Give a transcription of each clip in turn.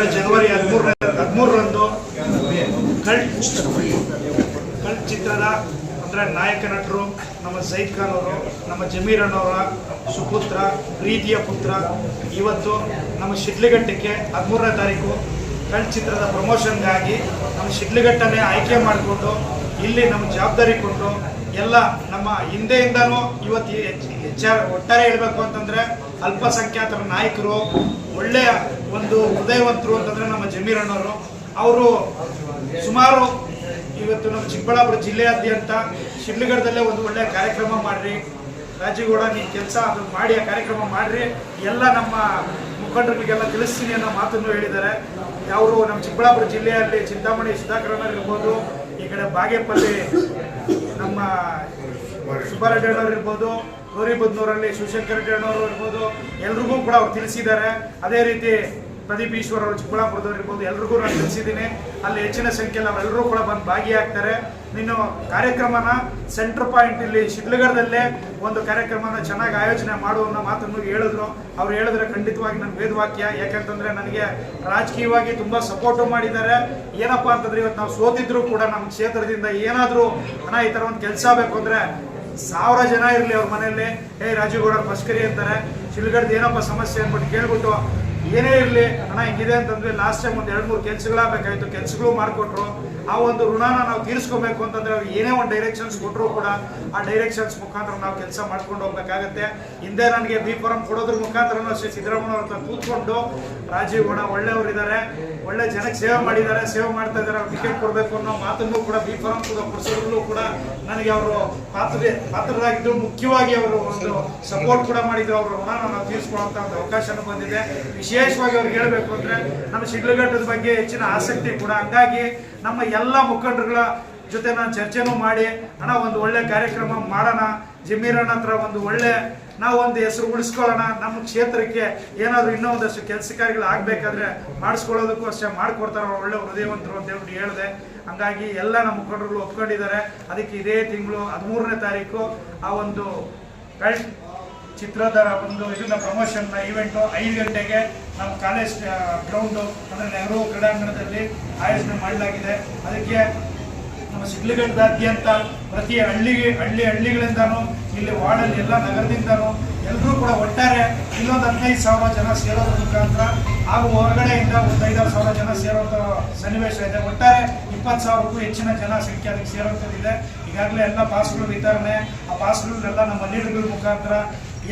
ಅಂದ್ರೆ ಜನವರಿ ಹದಿಮೂರ ಹದಿಮೂರರಂದು cult cult ಚಿತ್ರದ ಅಂದ್ರೆ ನಾಯಕ ನಟರು, ನಮ್ಮ ಸೈದ್ ಖಾನ್ ಅವರು, ನಮ್ಮ ಜಮೀರ್ ಅಣ್ಣವರ ಸುಪುತ್ರ, ಪ್ರೀತಿಯ ಪುತ್ರ. ಇವತ್ತು ನಮ್ಮ ಶಿಡ್ಲಿಘಟ್ಟಕ್ಕೆ ಹದಿಮೂರನೇ ತಾರೀಕು ಕಳ್ ಚಿತ್ರದ ಪ್ರಮೋಷನ್ಗಾಗಿ ನಮ್ಮ ಶಿಡ್ಲಿಘಟ್ಟನೇ ಆಯ್ಕೆ ಮಾಡಿಕೊಂಡು ಇಲ್ಲಿ ನಮ್ಮ ಜವಾಬ್ದಾರಿ ಕೊಟ್ಟು ಎಲ್ಲ ನಮ್ಮ ಹಿಂದೆಯಿಂದನೂ ಇವತ್ತು ಹೆಚ್ಚ- ಹೆಚ್ಚಾರ ಒಟ್ಟಾರೆ ಹೇಳಬೇಕು ಅಂತಂದರೆ ಅಲ್ಪಸಂಖ್ಯಾತರ ನಾಯಕರು, ಒಳ್ಳೆಯ ಒಂದು ಉದಯವಂತರು ಅಂತಂದರೆ ನಮ್ಮ ಜಮೀರ್ ಅಣ್ಣವರು. ಅವರು ಸುಮಾರು ಇವತ್ತು ನಮ್ಮ ಚಿಕ್ಕಬಳ್ಳಾಪುರ ಜಿಲ್ಲೆಯಾದ್ಯಂತ ಶಿಡ್ಲಗಡದಲ್ಲೇ ಒಂದು ಒಳ್ಳೆಯ ಕಾರ್ಯಕ್ರಮ ಮಾಡ್ರಿ. ರಾಜೀಗೌಡ ನೀವು ಕೆಲಸ ಅದು ಮಾಡಿ, ಆ ಕಾರ್ಯಕ್ರಮ ಮಾಡ್ರಿ. ಎಲ್ಲ ನಮ್ಮ ಮುಖಂಡರಿಗೆಲ್ಲ ತಿಳಿಸ್ತೀನಿ ಅನ್ನೋ ಮಾತನ್ನು ಹೇಳಿದ್ದಾರೆ. ಅವರು ನಮ್ಮ ಚಿಕ್ಕಬಳ್ಳಾಪುರ ಜಿಲ್ಲೆಯಲ್ಲಿ ಚಿಂತಾಮಣಿ ಸುಧಾಕರಣ್ಣ ಇರ್ಬೋದು ಕಡೆ ಬಾಗೇಪಲ್ಲಿ ನಮ್ಮ ಸುಬ್ಬಾರೆಡ್ಡಿ ಅಣ್ಣವ್ರು ಇರ್ಬೋದು ಗೌರಿಬದ್ನೂರಲ್ಲಿ ಶಿವಶಂಕರ ಇರ್ಬೋದು, ಎಲ್ರಿಗೂ ಕೂಡ ಅವ್ರು ತಿಳಿಸಿದ್ದಾರೆ. ಅದೇ ರೀತಿ ಪ್ರದೀಪ್ ಈಶ್ವರ್ ಅವರು ಚಿಕ್ಕಬಳ್ಳಾಪುರದವ್ರು ಇರ್ಬೋದು, ಎಲ್ರಿಗೂ ನಾನು ತಿಳಿಸಿದ್ದೀನಿ. ಅಲ್ಲಿ ಹೆಚ್ಚಿನ ಸಂಖ್ಯೆಯಲ್ಲಿ ಅವರೆಲ್ಲರೂ ಕೂಡ ಬಂದು ಭಾಗಿಯಾಗ್ತಾರೆ. ನೀನು ಕಾರ್ಯಕ್ರಮನ ಸೆಂಟ್ರ್ ಪಾಯಿಂಟ್ ಇಲ್ಲಿ ಶಿಡ್ಲಗಡದಲ್ಲೇ ಒಂದು ಕಾರ್ಯಕ್ರಮನ ಚೆನ್ನಾಗಿ ಆಯೋಜನೆ ಮಾಡು ಅನ್ನೋ ಮಾತನ್ನು ಹೇಳಿದ್ರು. ಅವ್ರು ಹೇಳಿದ್ರೆ ಖಂಡಿತವಾಗಿ ನನ್ನ ವೇದವಾಕ್ಯ. ಯಾಕಂತಂದ್ರೆ ನನಗೆ ರಾಜಕೀಯವಾಗಿ ತುಂಬ ಸಪೋರ್ಟು ಮಾಡಿದ್ದಾರೆ. ಏನಪ್ಪ ಅಂತಂದ್ರೆ ಇವತ್ತು ನಾವು ಸೋತಿದ್ರು ಕೂಡ ನಮ್ಮ ಕ್ಷೇತ್ರದಿಂದ ಏನಾದರೂ ಹಣ ಈ ಥರ ಒಂದು ಕೆಲಸ ಬೇಕು ಅಂದ್ರೆ ಸಾವಿರ ಜನ ಇರಲಿ ಅವ್ರ ಮನೆಯಲ್ಲಿ. ಏ ರಾಜೀವ್ಗೌಡ ಪಸ್ಕರಿ ಅಂತಾರೆ. ಶಿಲ್ಗಡ್ದು ಏನಪ್ಪ ಸಮಸ್ಯೆ ಅಂದ್ಬಿಟ್ಟು ಕೇಳ್ಬಿಟ್ಟು ಏನೇ ಇರಲಿ, ಹಣ ಹಿಂಗಿದೆ ಅಂತಂದ್ರೆ ಲಾಸ್ಟ್ ಟೈಮ್ ಒಂದು ಎರಡು ಮೂರು ಕೆಲಸಗಳಾಗಬೇಕಾಯ್ತು, ಕೆಲಸಗಳು ಮಾಡಿಕೊಟ್ರು. ಆ ಒಂದು ಋಣನ ನಾವು ತೀರಿಸ್ಕೋಬೇಕು ಅಂತಂದ್ರೆ ಅವ್ರು ಏನೇ ಒಂದು ಡೈರೆಕ್ಷನ್ಸ್ ಕೊಟ್ಟರು ಕೂಡ ಆ ಡೈರೆಕ್ಷನ್ಸ್ ಮುಖಾಂತರ ನಾವು ಕೆಲಸ ಮಾಡ್ಕೊಂಡು ಹೋಗ್ಬೇಕಾಗತ್ತೆ. ಹಿಂದೆ ನನಗೆ ಬಿ ಫಾರಂ ಕೊಡೋದ್ರ ಮುಖಾಂತರ ಅಷ್ಟೇ ಸಿದ್ದರಾಮಯ್ಯ ಅವ್ರ ಹತ್ರ ಕೂತ್ಕೊಂಡು ರಾಜೀವ್ ಗೌಡ ಒಳ್ಳೆಯವರು ಇದ್ದಾರೆ ಒಳ್ಳೆ ಜನಕ್ಕೆ ಸೇವೆ ಮಾಡಿದ್ದಾರೆ, ಸೇವೆ ಮಾಡ್ತಾ ಇದ್ದಾರೆ, ಅವ್ರು ಟಿಕೆಟ್ ಕೊಡಬೇಕು ಅನ್ನೋ ಮಾತನ್ನು ಕೂಡ ಬಿ ಫಾರಂ ಕೂಡ ಕೊಡಿಸೋದ್ರಲ್ಲೂ ಕೂಡ ನನಗೆ ಅವರು ಪಾತ್ರ, ಪಾತ್ರರಾಗಿದ್ದು, ಮುಖ್ಯವಾಗಿ ಅವರು ಒಂದು ಸಪೋರ್ಟ್ ಕೂಡ ಮಾಡಿದ್ರು, ಅವರು ಋಣನ ನಾವು ತೀರಿಸ್ಕೊಳ್ಳೋಂಥ ಒಂದು ಅವಕಾಶನೂ ಬಂದಿದೆ. ವಿಶೇಷವಾಗಿ ಅವ್ರಿಗೆ ಹೇಳಬೇಕು ಅಂದ್ರೆ ನಮ್ಮ ಶಿಡ್ಲಘಟ್ಟದ ಬಗ್ಗೆ ಹೆಚ್ಚಿನ ಆಸಕ್ತಿ ಕೂಡ. ಹಂಗಾಗಿ ನಮ್ಮ ಎಲ್ಲ ಮುಖಂಡರುಗಳ ಜೊತೆ ನಾನು ಚರ್ಚೆನೂ ಮಾಡಿ, ಅಣ್ಣ ಒಂದು ಒಳ್ಳೆ ಕಾರ್ಯಕ್ರಮ ಮಾಡೋಣ, ಜಮೀರಣ್ಣ ಹತ್ರ ಒಂದು ಒಳ್ಳೆ ನಾವು ಒಂದು ಹೆಸರು ಉಳಿಸ್ಕೊಳ್ಳೋಣ, ನಮ್ಮ ಕ್ಷೇತ್ರಕ್ಕೆ ಏನಾದರೂ ಇನ್ನೂ ಒಂದಷ್ಟು ಕೆಲಸ ಕಾರ್ಯಗಳು ಆಗಬೇಕಾದ್ರೆ ಮಾಡಿಸ್ಕೊಳ್ಳೋದಕ್ಕೂ ಅಷ್ಟೇ ಮಾಡಿಕೊಡ್ತಾರೆ ಅವ್ರು ಒಳ್ಳೆ ಹೃದಯವಂತರು ಅಂತ ಹೇಳ್ಬಿಟ್ಟು ಹೇಳಿದೆ. ಹಂಗಾಗಿ ಎಲ್ಲ ನಮ್ಮ ಮುಖಂಡರುಗಳು ಒಪ್ಕೊಂಡಿದ್ದಾರೆ. ಅದಕ್ಕೆ ಇದೇ ತಿಂಗಳು ಹದಿಮೂರನೇ ತಾರೀಕು ಆ ಒಂದು ಚಿತ್ರದರ ಚಿತ್ರದ ಒಂದು ಇದನ್ನ ಪ್ರಮೋಷನ್ನ ಈವೆಂಟು ಐದು ಗಂಟೆಗೆ ನಮ್ಮ ಕಾಲೇಜ್ ಗ್ರೌಂಡು ಅಂದರೆ ನೆಹರು ಕ್ರೀಡಾಂಗಣದಲ್ಲಿ ಆಯೋಜನೆ ಮಾಡಲಾಗಿದೆ. ಅದಕ್ಕೆ ನಮ್ಮ ಶಿಡ್ಲಘಟ್ಟದಾದ್ಯಂತ ಪ್ರತಿ ಹಳ್ಳಿ ಹಳ್ಳಿ ಹಳ್ಳಿಗಳಿಂದನೂ, ಇಲ್ಲಿ ವಾರ್ಡಲ್ಲಿ ಎಲ್ಲ ನಗರದಿಂದನೂ ಎಲ್ಲರೂ ಕೂಡ ಒಟ್ಟಾರೆ ಇನ್ನೊಂದು ಹದಿನೈದು ಸಾವಿರ ಜನ ಸೇರೋದ್ರ ಮುಖಾಂತರ ಹಾಗೂ ಹೊರಗಡೆಯಿಂದ ಒಂದು ಐದಾರು ಸಾವಿರ ಜನ ಸೇರೋಂಥ ಸನ್ನಿವೇಶ ಇದೆ. ಒಟ್ಟಾರೆ ಇಪ್ಪತ್ತು ಸಾವಿರಕ್ಕೂ ಹೆಚ್ಚಿನ ಜನ ಸಂಖ್ಯೆ ಅದಕ್ಕೆ ಸೇರೋಂಥದ್ದಿದೆ. ಈಗಾಗಲೇ ಎಲ್ಲ ಪಾಸ್ಗಳು ವಿತರಣೆ, ಆ ಪಾಸ್ಗಳನ್ನೆಲ್ಲ ನಮ್ಮ ಲೀಡರ್ಗಳ ಮುಖಾಂತರ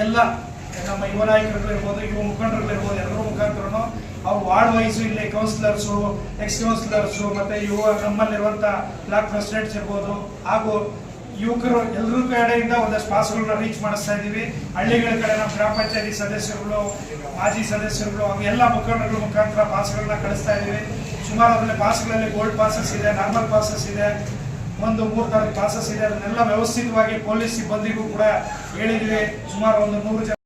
ಎಲ್ಲ ನಮ್ಮ ಯುವ ನಾಯಕರುಗಳಿರ್ಬೋದು, ಯುವ ಮುಖಂಡರುಗಳಿರ್ಬೋದು, ಎಲ್ಲರ ಮುಖಾಂತರನು ಅವ್ರು ವಾರ್ಡ್ ವೈಸು ಇಲ್ಲಿ ಕೌನ್ಸಿಲರ್ಸು ಎಕ್ಸ್ ಕೌನ್ಸಿಲರ್ಸು ಮತ್ತೆ ಯುವ ನಮ್ಮಲ್ಲಿರುವಂಥ ಬ್ಲಾಕ್ ಪ್ರೆಸಿಡೆಂಟ್ಸ್ ಇರ್ಬೋದು, ಹಾಗೂ ಯುವಕರು ಎಲ್ಲರೂ ಕಡೆಯಿಂದ ಒಂದಷ್ಟು ಪಾಸ್ಗಳನ್ನ ರೀಚ್ ಮಾಡಿಸ್ತಾ ಇದ್ದೀವಿ. ಹಳ್ಳಿಗಳ ಕಡೆ ನಮ್ಮ ಗ್ರಾಮ ಪಂಚಾಯತಿ ಸದಸ್ಯರುಗಳು, ಮಾಜಿ ಸದಸ್ಯರುಗಳು, ಹಾಗೂ ಎಲ್ಲ ಮುಖಂಡರುಗಳ ಮುಖಾಂತರ ಪಾಸ್ಗಳನ್ನ ಕಳಿಸ್ತಾ ಇದ್ದೀವಿ. ಸುಮಾರು ಅದರಲ್ಲಿ ಪಾಸ್ಗಳಲ್ಲಿ ಗೋಲ್ಡ್ ಪಾಸಸ್ ಇದೆ ನಾರ್ಮಲ್ ಪಾಸಸ್ ಇದೆ, ಒಂದು, ಮೂರು ಥರದ ಪಾಸಸ್ ಇದೆ. ಅದನ್ನೆಲ್ಲ ವ್ಯವಸ್ಥಿತವಾಗಿ ಪೊಲೀಸ್ ಸಿಬ್ಬಂದಿಗೂ ಕೂಡ ಹೇಳಿದ್ವಿ ಸುಮಾರು ಒಂದು ನೂರು ಜನ